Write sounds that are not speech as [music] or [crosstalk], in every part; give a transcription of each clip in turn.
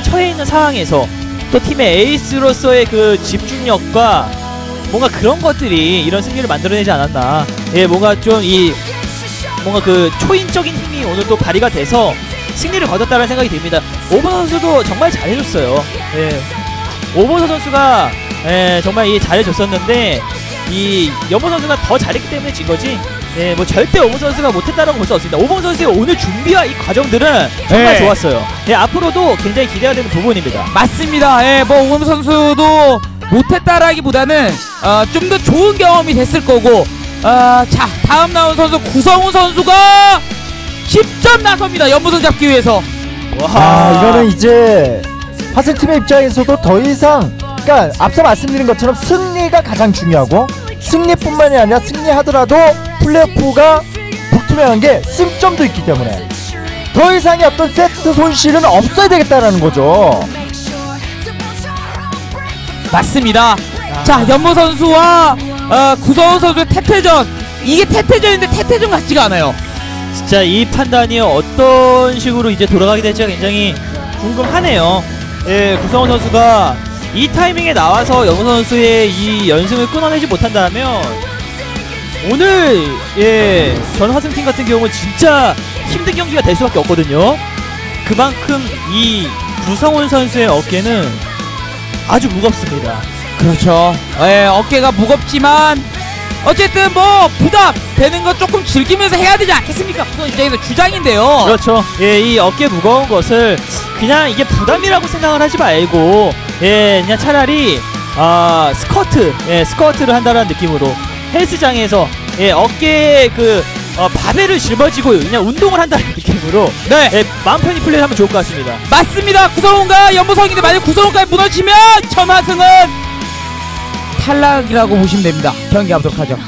상황에 처해 있는 상황에서 또 팀의 에이스로서의 그 집중력과 뭔가 그런 것들이 이런 승리를 만들어내지 않았나. 예, 뭔가 좀 이 뭔가 그 초인적인 힘이 오늘 또 발휘가 돼서 승리를 거뒀다는 생각이 듭니다. 오버 선수도 정말 잘해줬어요. 예. 오버서 선수가 예, 정말 이 잘해줬었는데 이 여보 선수가 더 잘했기 때문에 진 거지. 예, 뭐 절대 오버 선수가 못했다라고 볼 수 없습니다. 오버 선수의 오늘 준비와 이 과정들은 정말 네. 좋았어요. 예, 앞으로도 굉장히 기대가 되는 부분입니다. 맞습니다. 예, 뭐 오금 선수도 못했다라기보다는 어, 좀 더 좋은 경험이 됐을 거고. 어, 자, 다음 나온 선수 구성훈 선수가 10점 나섭니다. 연보선 잡기 위해서. 아 이거는 이제 화승팀의 입장에서도 더 이상 그러니까 앞서 말씀드린 것처럼 승리가 가장 중요하고 승리뿐만이 아니라 승리하더라도 플레이오프가 불투명한 게 승점도 있기 때문에 더 이상의 어떤 세트 손실은 없어야 되겠다라는 거죠. 맞습니다. 자, 연보 선수와 어, 구성훈 선수의 태태전. 이게 태태전인데 태태전 같지가 않아요. 진짜 이 판단이 어떤 식으로 이제 돌아가게 될지가 굉장히 궁금하네요. 예, 구성원 선수가 이 타이밍에 나와서 영호 선수의 이 연승을 끊어내지 못한다면 오늘 예, 전 화승팀 같은 경우는 진짜 힘든 경기가 될 수밖에 없거든요. 그만큼 이 구성원 선수의 어깨는 아주 무겁습니다. 그렇죠. 예, 어깨가 무겁지만 어쨌든 뭐 부담 되는 거 조금 즐기면서 해야 되지 않겠습니까? 구성 입장에서 주장인데요. 그렇죠. 예, 이 어깨 무거운 것을 그냥 이게 부담이라고 생각을 하지 말고 예, 그냥 차라리 아 스쿼트, 예, 스쿼트를 한다는 느낌으로 헬스장에서 예, 어깨에 그 어, 바벨을 짊어지고 그냥 운동을 한다는 [laughs] 느낌으로 네. 예, 마음 편히 플레이를 하면 좋을 것 같습니다. 맞습니다. 구성훈과 연보성인데 만약 구성훈까지 무너지면 천하승은 탈락이라고 보시면 됩니다. 경기. Oh, dark.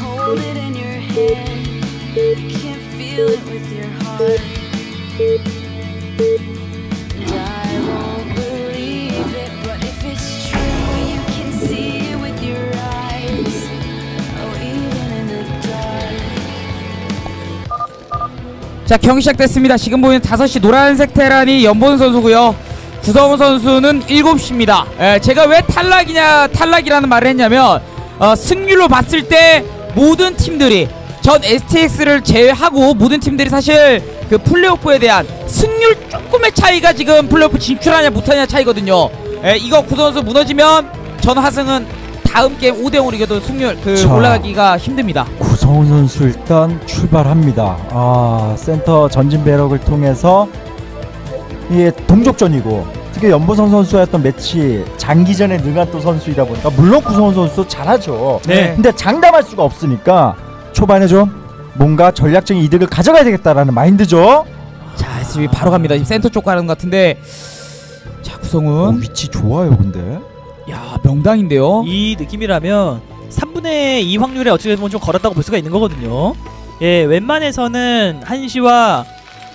자 경기 시작됐습니다. 지금 보이는 5시 노란색 테란이 연보은 선수고요. 구성훈 선수는 7시입니다. 에, 제가 왜 탈락이냐 탈락이라는 말을 했냐면 어, 승률로 봤을 때 모든 팀들이 전 STX를 제외하고 모든 팀들이 사실 그 플레이오프에 대한 승률 조금의 차이가 지금 플레이오프 진출하냐 못하냐 차이거든요. 에, 이거 구성훈 선수 무너지면 전 하승은 다음 게임 5대0으로 이겨도 승률 그 자. 올라가기가 힘듭니다. 구성훈 선수 일단 출발합니다. 아 센터 전진 배럭을 통해서 이게 동족전이고 특히 연보성 선수와 했던 매치 장기전에 능한 또 선수이다 보니까 물론 구성훈 선수도 잘하죠. 네. 근데 장담할 수가 없으니까 초반에 좀 뭔가 전략적인 이득을 가져가야 되겠다라는 마인드죠. 자, SB 바로 갑니다. 지금 센터 쪽 가는 것 같은데. 자, 어, 구성은 위치 좋아요, 근데. 야, 명당인데요. 이 느낌이라면 3분의 2 확률에 어떻게 보면 좀 걸었다고 볼 수가 있는 거거든요. 예, 웬만해서는 1시와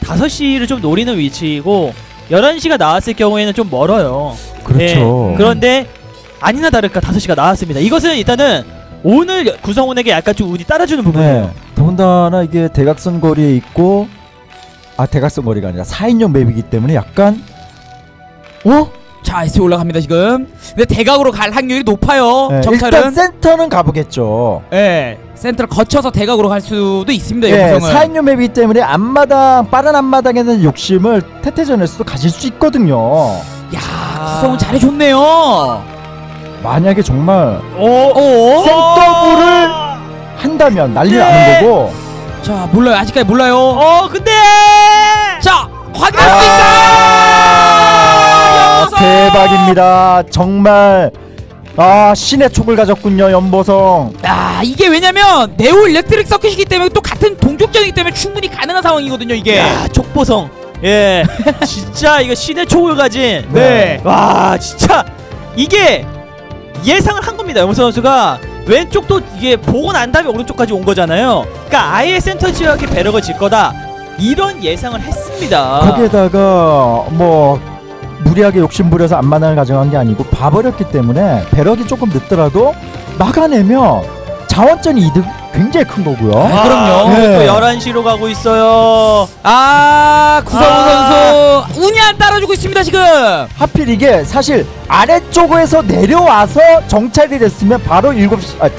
5시를 좀 노리는 위치이고 11시가 나왔을 경우에는 좀 멀어요. 그렇죠. 예, 그런데 아니나 다를까 5시가 나왔습니다. 이것은 일단은 오늘 여- 구성훈에게 약간 좀 운이 따라주는 부분이에요. 네. 더군다나 이게 대각선 거리에 있고 아 대각선 거리가 아니라 4인용 맵이기 때문에 약간 어? 자, SB 올라갑니다, 지금. 근데 대각으로 갈 확률이 높아요. 네, 일단 정찰은. 센터는 가보겠죠. 예. 센터를 거쳐서 대각으로 갈 수도 있습니다, 예, 구성은. 4인용 맵이기 때문에 앞마당 빠른 앞마당에 대한 욕심을 태태전에서도 가질 수 있거든요. 야, 구성은 잘해줬네요. 만약에 정말 오, 오. 센터부를 한다면 난리 네. 나는 거고 자, 몰라요. 아직까지 몰라요. 어, 근데 자, 확인할 수! 아, 연보성! 대박입니다. 정말 아 신의 촉을 가졌군요 연보성. 야, 이게 왜냐면 네오 일렉트릭 서킷이기 때문에 또 같은 동족전이기 때문에 충분히 가능한 상황이거든요, 이게. 야, 촉보성. 예. [laughs] 진짜 이거 신의 촉을 가진 네. 와 진짜 이게 예상을 한 겁니다 영수 선수가 왼쪽도 이게 보고 난 다음에 오른쪽까지 온 거잖아요 그러니까 아예 센터 지역에 배럭을 질 거다 이런 예상을 했습니다 거기에다가 뭐 무리하게 욕심 부려서 앞마당을 가져간 게 아니고 봐버렸기 때문에 배럭이 조금 늦더라도 막아내면 자원전이 이득 굉장히 큰 거고요. 아, 그럼요. 네. 또 11시로 가고 있어요. 아 구성훈 아. 선수 운이 안 따라주고 있습니다 지금. 하필 이게 사실 아래쪽에서 내려와서 정찰이 됐으면 바로 7시 아.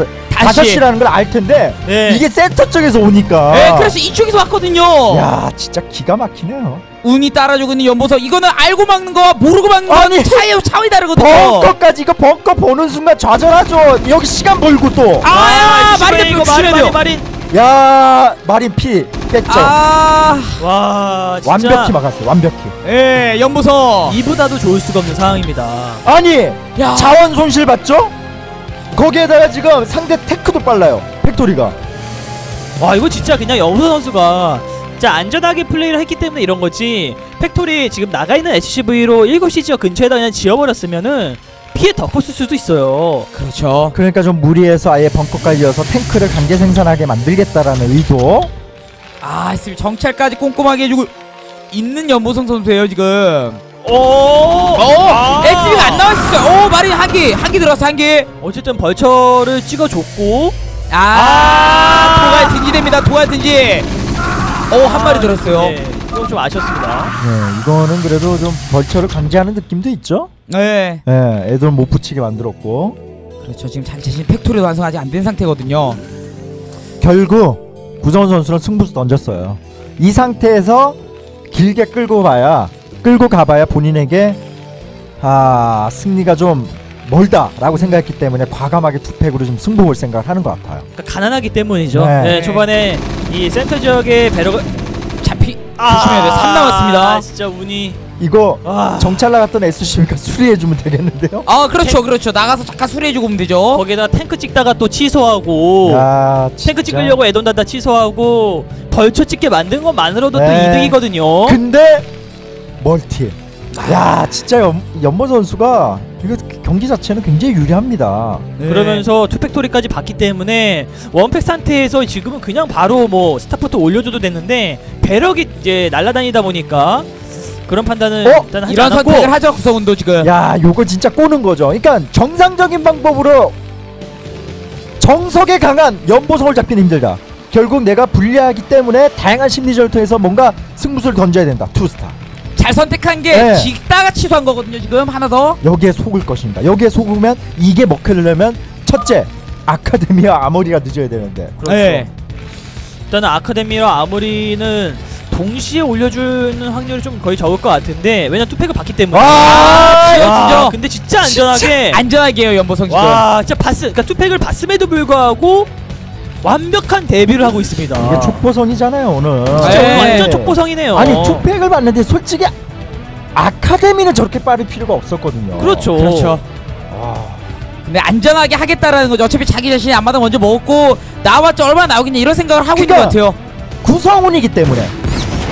5시라는 걸 알 텐데 네. 이게 센터 쪽에서 오니까 네, 그래서 이쪽에서 왔거든요. 야 진짜 기가 막히네요. 운이 따라주고 있는 연보석 이거는 알고 막는 거와 모르고 막는 아니. 차이 차이 다르거든요. 벙커까지 이거 벙커 보는 순간 좌절하죠. 여기 시간 벌고 또. 아, 조심해, 마린 이거 마린. 마린, 마린. 야 마린 피 뺐죠. 아, 와, 진짜 완벽히 막았어요. 완벽히. 예, 연보석. 이보다도 좋을 수가 없는 상황입니다. 아니 야, 자원 손실 봤죠? 거기에다가 지금 상대 테크도 빨라요. 팩토리가. 와, 이거 진짜 그냥 여우서 선수가 진짜 안전하게 플레이를 했기 때문에 이런 거지. 팩토리 지금 나가 있는 HCV로 7시 지역 근처에다 그냥 지어버렸으면은 피해 더 컸을 수도 있어요. 그렇죠. 그러니까 좀 무리해서 아예 벙커까지 이어서 탱크를 강제 생산하게 만들겠다라는 의도. 아, 지금 정찰까지 꼼꼼하게 해주고 있는 연보성 선수예요 지금. 오! 어, 아! SB가 안 나왔어요. 오, 마린 한 개, 한 개 들어왔어 한 개. 어쨌든 벌처를 찍어줬고 아, 아! 도가 든지됩니다. 도가 든지. 오, 한 마리 들었어요. 네, 이건 좀 아쉬웠습니다. 네, 이거는 그래도 좀 벌처를 강제하는 느낌도 있죠. 네. 네, 애들 못 붙이게 만들었고 그렇죠. 지금 자기 자신 팩토리 완성 아직 안 된 상태거든요. 결국 구성원 선수는 승부수 던졌어요. 이 상태에서 길게 끌고 가야 끌고 가봐야 본인에게 아 승리가 좀 멀다라고 생각했기 때문에 과감하게 투팩으로 좀 승부 볼 생각을 하는 것 같아요. 그러니까 가난하기 때문이죠. 네. 네. 초반에 이 센터 지역의 배럭을 잡히 조심해야 돼요. 3 남았습니다. 아, 진짜 운이 이거 와. 정찰 나갔던 SCV가 수리해주면 되겠는데요? 아, 그렇죠. 그렇죠. 나가서 잠깐 수리해 주고 오면 되죠. 거기에다 탱크 찍다가 또 취소하고 야, 탱크. 찍으려고 애돈다다 취소하고 벌초 찍게 만든 것만으로도 네. 또 이득이거든요. 근데 멀티. 야 진짜 연, 연보 선수가 이거 경기 자체는 굉장히 유리합니다. 네. 그러면서 투팩토리까지 봤기 때문에 원팩 상태에서 지금은 그냥 바로 뭐 스타포트 올려줘도 됐는데 배럭이 이제 날아다니다 보니까 그런 판단은 어? 일단 하지 이런 않았고 선택을 하죠. 구성운도 지금. 야 요거 진짜 꼬는 거죠. 그러니까 정상적인 방법으로 정석에 강한 연보성을 잡기는 힘들다. 결국 내가 불리하기 때문에 다양한 심리전을 통해서 뭔가 승부수를 던져야 된다. 투스타. 잘 선택한 게 네. 직다가 취소한 거거든요. 지금 하나 더. 여기에 속을 것입니다. 여기에 속으면 이게 먹히려면 첫째 아카데미와 아머리가 늦어야 되는데 그렇죠. 네. 일단은 아카데미와 아무리는 동시에 올려주는 확률이 좀 거의 적을 것 같은데 왜냐 면 투팩을 봤기 때문에 아, 와, 이거 근데 진짜 안전하게 안전하게요. 연보성 지금. 와 진짜 봤음 그러니까 투팩을 봤음에도 불구하고 완벽한 데뷔를 하고 있습니다 이게 촉보성이잖아요 오늘. 진짜 네. 완전 촉보성이네요 아니 투팩을 봤는데 솔직히 아카데미는 저렇게 빠를 필요가 없었거든요. 그렇죠 그렇죠. 근데 안전하게 하겠다라는 거죠. 어차피 자기 자신이 앞마당 먼저 먹었고 나왔죠. 얼마나 나오겠냐 이런 생각을 하고 있는 것 그러니까 같아요. 구성운이기 때문에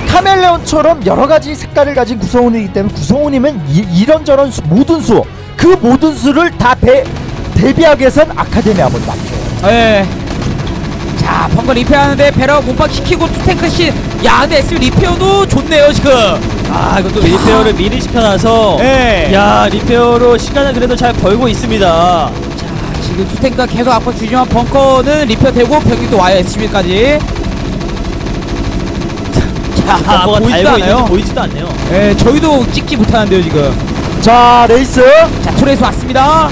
카멜레온처럼 여러 가지 색깔을 가진 구성운이기 때문에 구성운이면 이, 런저런 수, 모든 수 그 모든 수를 다 배, 대비하기 위해선 아카데미 아무리 맞죠. 예. 자, 펑거 리페어하는데 배럭 몸박 시키고 투탱크신. 야, 근데 SV 리페어도 좋네요 지금. 아 이것도 리페어를 미리 시켜놔서 예. 야 리페어로 시간을 그래도 잘 벌고 있습니다 자, 지금 투탱크가 계속 앞으로 주지만 벙커는 리페어 되고 병이 또 와요 SB까지. 자, 아, 뭐가 보이지도 달고 있는지 않아요. 보이지도 않네요 예, 저희도 찍지 못하는데요 지금. 자 레이스. 자, 투레이스 왔습니다.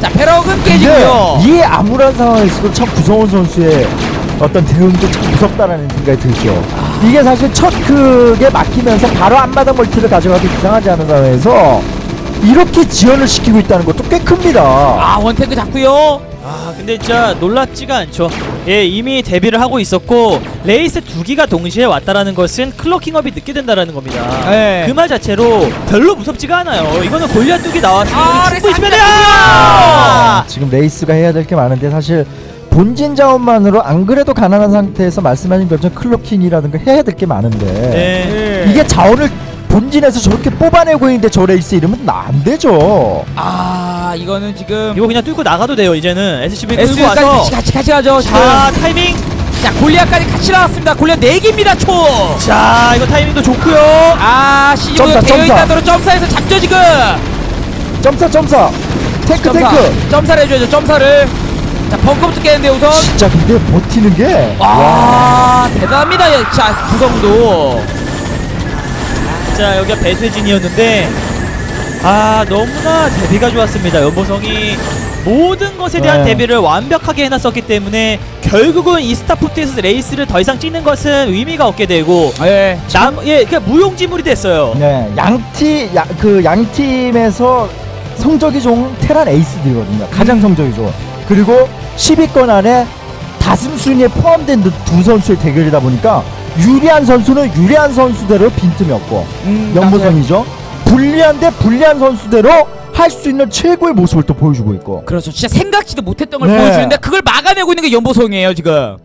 자, 근데 깨지고요. 이 암울한 상황에서도 참 구성훈 선수의 어떤 대응도 참 무섭다라는 생각이 들죠. 이게 사실 첫 그게 막히면서 바로 앞마당 멀티를 가져가기 이상하지 않은 상황에서 이렇게 지연을 시키고 있다는 것도 꽤 큽니다. 아, 원탱크 잡고요. 아 근데 진짜 놀랍지가 않죠 예 이미 데뷔를 하고 있었고 레이스 두 기가 동시에 왔다라는 것은 클로킹업이 늦게 된다라는 겁니다 네. 그말 자체로 별로 무섭지가 않아요 이거는 골리앗 두기 나왔으면 아, 충분히 안 돼요 아, 지금 레이스가 해야 될 게 많은데 사실 본진 자원만으로 안 그래도 가난한 상태에서 말씀하신 것처럼 클로킹이라든가 해야 될 게 많은데 네. 예. 이게 자원을 본진에서 저렇게 뽑아내고 있는데 저 레이스 이러면 나- 안 되죠. 아, 이거는 지금 이거 그냥 뚫고 나가도 돼요 이제는 SCV 끌고 와서 같이 같이 같이 가죠. 지금. 자 타이밍 자 골리앗까지 같이 나왔습니다. 골리앗 4개입니다 초. 자 이거 타이밍도 좋고요 아 시즈모가 점사, 점사. 되어있다더러 점사에서 잡죠 지금. 점사 점사 탱크 점사. 탱크 점사를 해줘야죠 점사를. 자 벙커부터 깨는데 우선 진짜 근데 버티는 게 와 대단합니다 야, 자 구성도 자 여기가 배세진이었는데 아 너무나 데뷔가 좋았습니다 연보성이 모든 것에 대한 네. 데뷔를 완벽하게 해놨었기 때문에 결국은 이 스타포트에서 레이스를 더 이상 찍는 것은 의미가 없게 되고 예 남, 예, 그냥 무용지물이 됐어요. 네, 양팀 그 양팀에서 성적이 좋은 테란 에이스들이거든요. 가장 성적이 좋은. 그리고 10위권 안에 다승 순위에 포함된 두- 두 선수의 대결이다 보니까 유리한 선수는 유리한 선수대로 빈틈이 없고 음, 연보성이죠. 불리한데 불리한 선수대로 할 수 있는 최고의 모습을 또 보여주고 있고. 그렇죠 진짜 생각지도 못했던 걸 네. 보여주는데 그걸 막아내고 있는 게 연보성이에요 지금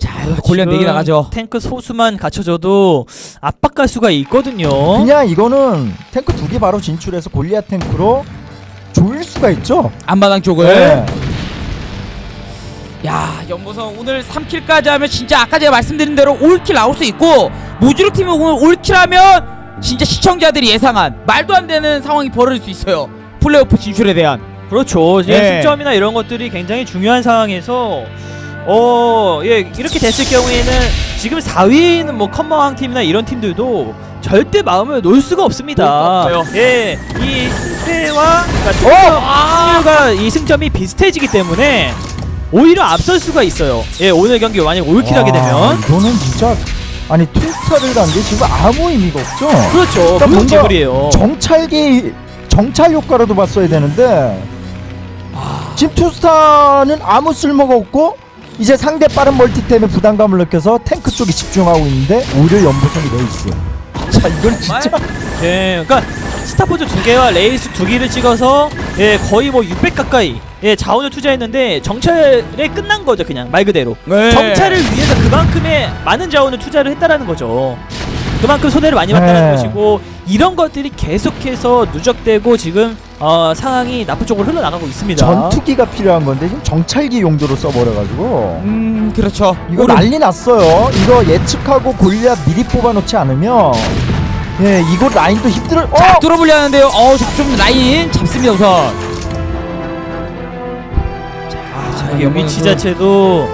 자 여기서 골련 내기 지금 나가죠 탱크 소수만 갖춰져도 압박갈 수가 있거든요. 그냥 이거는 탱크 두 개 바로 진출해서 골리앗 탱크로 조일 수가 있죠. 앞마당 쪽을 네. 야 연보성 오늘 3킬까지 하면 진짜 아까 제가 말씀드린 대로 올킬 나올 수 있고 모주룩 팀이 오늘 올킬하면 진짜 시청자들이 예상한 말도 안 되는 상황이 벌어질 수 있어요 플레이오프 진출에 대한 그렇죠. 네. 승점이나 이런 것들이 굉장히 중요한 상황에서 어, 예, 이렇게 됐을 경우에는 지금 4위에 있는 뭐 컴마왕 팀이나 이런 팀들도 절대 마음을 놓을 수가 없습니다. 예, 이 패와 그러니까 어! 승률과 이 승점이 비슷해지기 때문에 오히려 앞설 수가 있어요. 예, 오늘 경기 만약 올킬하게 와, 되면 이거는 진짜 아니 투스타를 간게 지금 아무 의미가 없죠. 그렇죠. 그러니까 뭔가. 정찰기 정찰 효과라도 봤어야 되는데 지금 투스타는 아무 쓸모가 없고 이제 상대 빠른 멀티 때문에 부담감을 느껴서 탱크 쪽에 집중하고 있는데 오히려 연보성이 레이스. [laughs] 자 이건 진짜 예, 그러니까 스타포즈 두 개와 레이스 두 개를 찍어서 예, 거의 뭐 600 가까이 예, 자원을 투자했는데 정찰에 끝난 거죠, 그냥 말 그대로. 네. 정찰을 위해서 그만큼의 많은 자원을 투자를 했다라는 거죠. 그만큼 손해를 많이 봤다는 네. 것이고 이런 것들이 계속해서 누적되고 지금 어, 상황이 나쁜 쪽으로 흘러나가고 있습니다. 전투기가 필요한 건데 지금 정찰기 용도로 써버려가지고 음 그렇죠 이거 오늘 난리 났어요. 이거 예측하고 골리앗 미리 뽑아놓지 않으면 예 이거 라인도 힘들어. 어! 자 뚫어보려 하는데요. 어 좀 라인 잡습니다 우선. 아, 이게 위치 자체도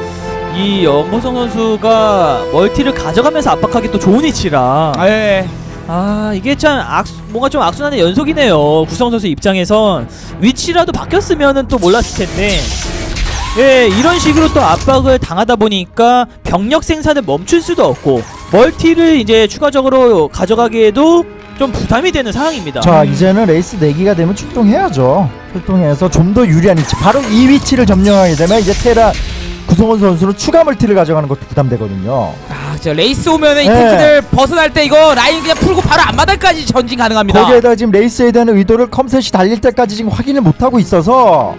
이 연보성 선수가 멀티를 가져가면서 압박하기 또 좋은 위치라. 예. 아 이게 참 악, 뭔가 좀 악순환의 연속이네요. 구성 선수 입장에선. 위치라도 바뀌었으면은 또 몰랐을 텐데. 예 이런 식으로 또 압박을 당하다 보니까 병력 생산을 멈출 수도 없고 멀티를 이제 추가적으로 가져가기에도 좀 부담이 되는 상황입니다 자 이제는 레이스 내기가 되면 출동해야죠. 출동해서 좀 더 유리한 위치. 바로 이 위치를 점령하게 되면 이제 테라 구성원 선수는 추가 멀티를 가져가는 것도 부담되거든요. 아, 저 레이스 오면은 이 네. 탱크들 벗어날 때 이거 라인 그냥 풀고 바로 앞마당까지 전진 가능합니다. 거기에다가 지금 레이스에 대한 의도를 컴셋이 달릴 때까지 지금 확인을 못 하고 있어서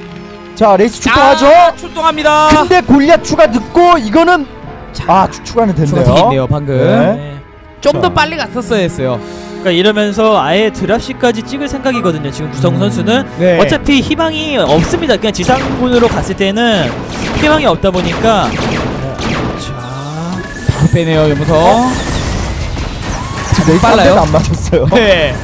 자 레이스 출동하죠. 아, 출동합니다. 근데 골리앗 추가 듣고 이거는 아 추- 추가는 추가 됐네요. 방금. 네. 네. 좀더 자. 빨리 갔었어야 했어요. 그러니까 이러면서 아예 드랍시까지 찍을 생각이거든요 지금 구성 선수는 네. 어차피 희망이 없습니다. 그냥 지상군으로 갔을 때는 희망이 없다 보니까 바로 빼네요 연무서. 지금 레이스 빨라요? 빨라요. 안 맞았어요. [laughs] 네.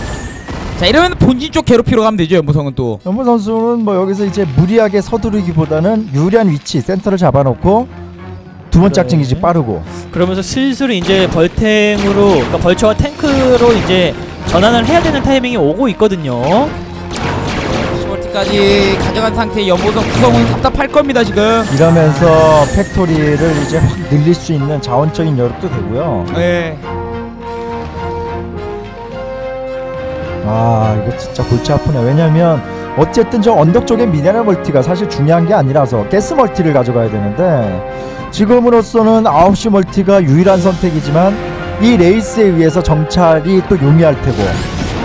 자 이러면 본진 쪽 괴롭히러 가면 되죠 연무성은 또. 연무 선수는 뭐 여기서 이제 무리하게 서두르기보다는 유리한 위치 센터를 잡아놓고 두 번째 네. 작전이 이제 빠르고 그러면서 슬슬 이제 벌탱으로 그러니까 벌처와 탱크로 이제 전환을 해야 되는 타이밍이 오고 있거든요. 시월티까지 가져간 상태의 연보성 구성은 답답할 겁니다 지금. 이러면서 팩토리를 이제 확 늘릴 수 있는 자원적인 여력도 되고요. 네. 아 이거 진짜 골치 아프네. 왜냐면 어쨌든 저 언덕 쪽에 미네랄 멀티가 사실 중요한 게 아니라서 가스 멀티를 가져가야 되는데 지금으로서는 9시 멀티가 유일한 선택이지만 이 레이스에 의해서 정찰이 또 용이할 테고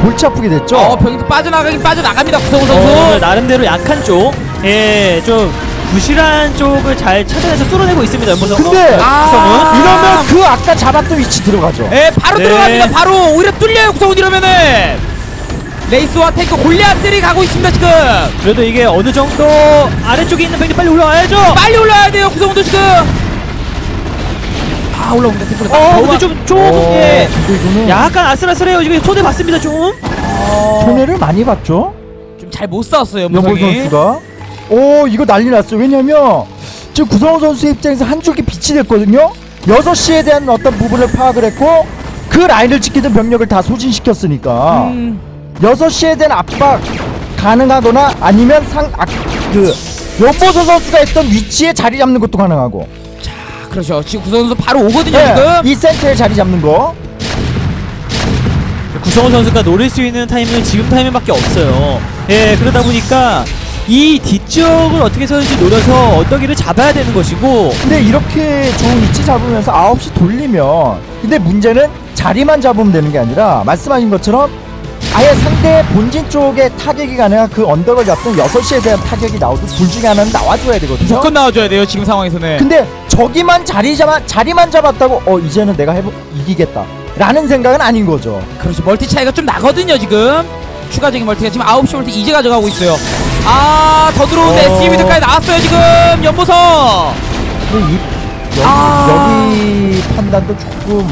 골치 아프게 됐죠. 어 병이 또 빠져나가긴 빠져나갑니다 구성우 선수. 어, 나름대로 약한 쪽, 예, 좀 부실한 쪽을 잘 찾아내서 뚫어내고 있습니다. 연보성. 근데 어, 아, 구성은. 이러면 그 아까 잡았던 위치 들어가죠. 예, 바로 네. 들어갑니다. 바로 오히려 뚫려요 구성훈 이러면은 레이스와 탱크 골리앗들이 가고 있습니다 지금. 그래도 이게 어느 정도 아래쪽에 있는 병이 빨리 올라와야죠. 빨리 올라와야 돼요 구성훈도 지금. 아 올라옵니다 탱크가. 어, 근데 좀 조금 어, 예, 이거는 약간 아슬아슬해요. 지금 손해 봤습니다 좀. 손해를 많이 봤죠. 좀잘 못 싸웠어요 연보 연보성이. 선수가 오 이거 난리 났어요. 왜냐면 지금 구성호 선수 입장에서 한 줄기 빛이 됐거든요. 6시에 대한 어떤 부분을 파악을 했고 그 라인을 지키던 병력을 다 소진시켰으니까 음, 6시에 대한 압박 가능하거나 아니면 상, 아, 그, 연보소 선수가 했던 위치에 자리 잡는 것도 가능하고. 아, 그렇죠. 지금 구성 선수 바로 오거든요 예, 지금. 이 센터에 자리 잡는 거. 구성원 선수가 노릴 수 있는 타이밍은 지금 타이밍밖에 없어요. 예, 그러다 보니까 이 뒤쪽을 어떻게 해서든지 노려서 언덕이를 잡아야 되는 것이고 근데 이렇게 좋은 위치 잡으면서 9시 돌리면 근데 문제는 자리만 잡으면 되는 게 아니라 말씀하신 것처럼 아예 상대 본진 쪽에 타격이 가능한 그 언덕을 잡든 6시에 대한 타격이 나오든 둘 중에 하나는 나와줘야 되거든요. 무조건 나와줘야 돼요 지금 상황에서는. 근데 저기만 자리 잡아 자리만 잡았다고 어 이제는 내가 해보 이기겠다. 라는 생각은 아닌 거죠. 그렇죠. 멀티 차이가 좀 나거든요, 지금. 추가적인 멀티가 지금 9시 멀티 이제 가져가고 있어요. 아, 더 들어오는데 어. SCV들까지 나왔어요, 지금. 연보성. 근데 이 여기, 아. 여기 판단도 조금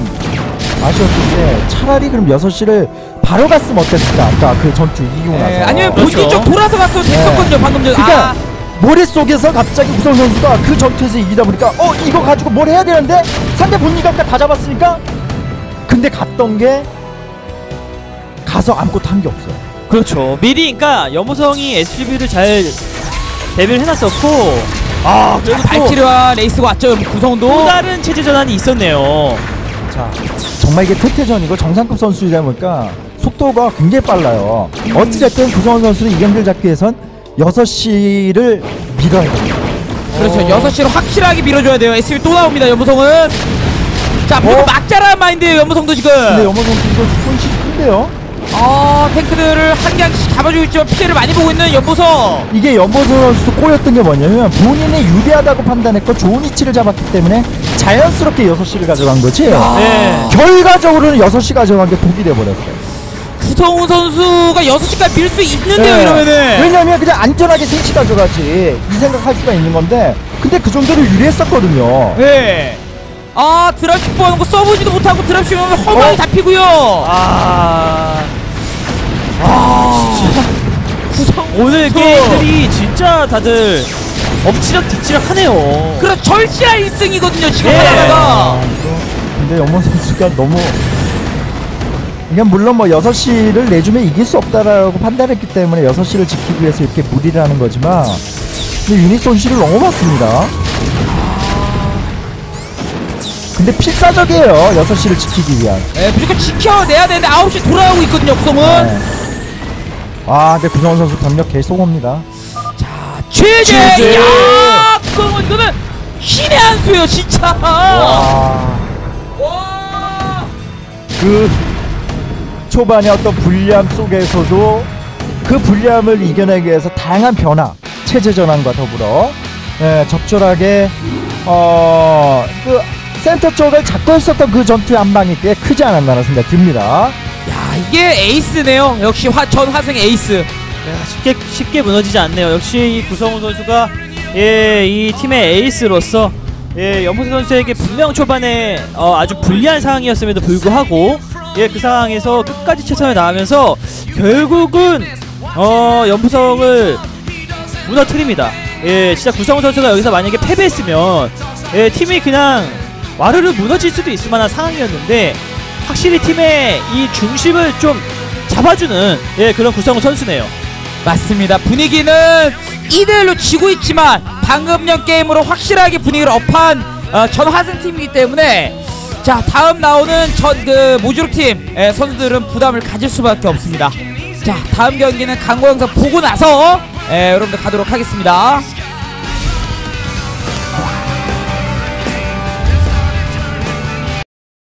아쉬웠는데 차라리 그럼 6시를 바로 갔으면 어땠을까 아까 그 전투 이기고 나서 예, 아니면 그렇죠. 본진 쪽 돌아서 갔어도 됐었거든요, 방금 전에. 그러니까 아, 머릿속에서 갑자기 우성 선수가 그 전투에서 이기다 보니까 어 이거 가지고 뭘 해야 되는데 상대 본인가 다 잡았으니까 근데 갔던 게 가서 아무것도 한 게 없어요 그렇죠. 미리 그러니까 연보성이 SCV를 잘 대비를 해놨었고 아 그래도 또, 발키리와 레이스가 왔죠, 구성도. 또 다른 체제 전환이 있었네요. 자 정말 이게 태태전이고 정상급 선수이다 보니까 속도가 굉장히 빨라요 어찌됐든 구성원 선수는 이 경기를 잡기 위해선 6시를 밀어야 됩니다 그렇죠. 어. 6시로 확실하게 밀어줘야 돼요. SCV 또 나옵니다, 연보성은. 자, 무조건 어. 막자라는 마인드예요, 연보성도 지금. 근데 염호 선수 손실이 큰데요 아, 탱크들을 한 개씩 잡아주고 있지만 피해를 많이 보고 있는 연보성. 이게 연보선 선수도 꼬였던 게 뭐냐면 본인이 유리하다고 판단했고 좋은 위치를 잡았기 때문에 자연스럽게 6시를 가져간 거지 네. 결과적으로는 6시 가져간 게 독이 돼버렸어요 구성훈 선수가 6시까지 밀 수 있는데요, 네. 이러면은. 왜냐면 그냥 안전하게 3시 가져가지 이 생각할 수가 있는 건데 근데 그 정도로 유리했었거든요 네. 아, 드랍십 보는 거 써보지도 못하고 드랍십 하면 허망이 어? 잡히고요. 아 구성 오늘 게임들이 진짜 다들 엎치락 뒤치락 하네요. 그래 절실한 1승이거든요, 지금 예. 하나가. 아, 근데 연보 선수가 너무 그냥 물론 뭐 6시를 내주면 이길 수 없다라고 판단했기 때문에 6시를 지키기 위해서 이렇게 무리를 하는 거지만 근데 유닛 손실을 너무 봤습니다 근데 필사적이에요 6시를 지키기 위한 예, 무조건 지켜내야 되는데 9시 돌아오고 있거든요, 구성은. 네. 아 근데 구성원 선수 병력 계속 옵니다 최재! 최재! 야, 구성은 이거는 신의 한 수예요, 진짜. 와. 와. 그 초반의 어떤 불리함 속에서도 그 불리함을 이겨내기 위해서 다양한 변화, 체제 전환과 더불어 예, 적절하게 어 그 센터 쪽을 잡고 있었던 그 전투의 한 방이 꽤 크지 않았나라는 생각이 듭니다. 야, 이게 에이스네요. 역시 화, 전 화승 에이스. 네, 쉽게 쉽게 무너지지 않네요. 역시 이 구성훈 선수가 예, 이 팀의 에이스로서 예, 연보세 선수에게 분명 초반에 어, 아주 불리한 상황이었음에도 불구하고 예, 그 상황에서 끝까지 최선을 다하면서 결국은 어, 연보성을 무너뜨립니다. 예, 진짜 구성훈 선수가 여기서 만약에 패배했으면 예, 팀이 그냥 와르르 무너질 수도 있을 만한 상황이었는데 확실히 팀의 이 중심을 좀 잡아주는 예, 그런 구성훈 선수네요. 맞습니다. 분위기는 2대1로 지고 있지만 방금 전 게임으로 확실하게 분위기를 업한 어, 전 하승팀이기 때문에 자 다음 나오는 전그 모주룩 팀 예, 선수들은 부담을 가질 수밖에 없습니다. 자 다음 경기는 강고 영상 보고 나서 예, 여러분들 가도록 하겠습니다.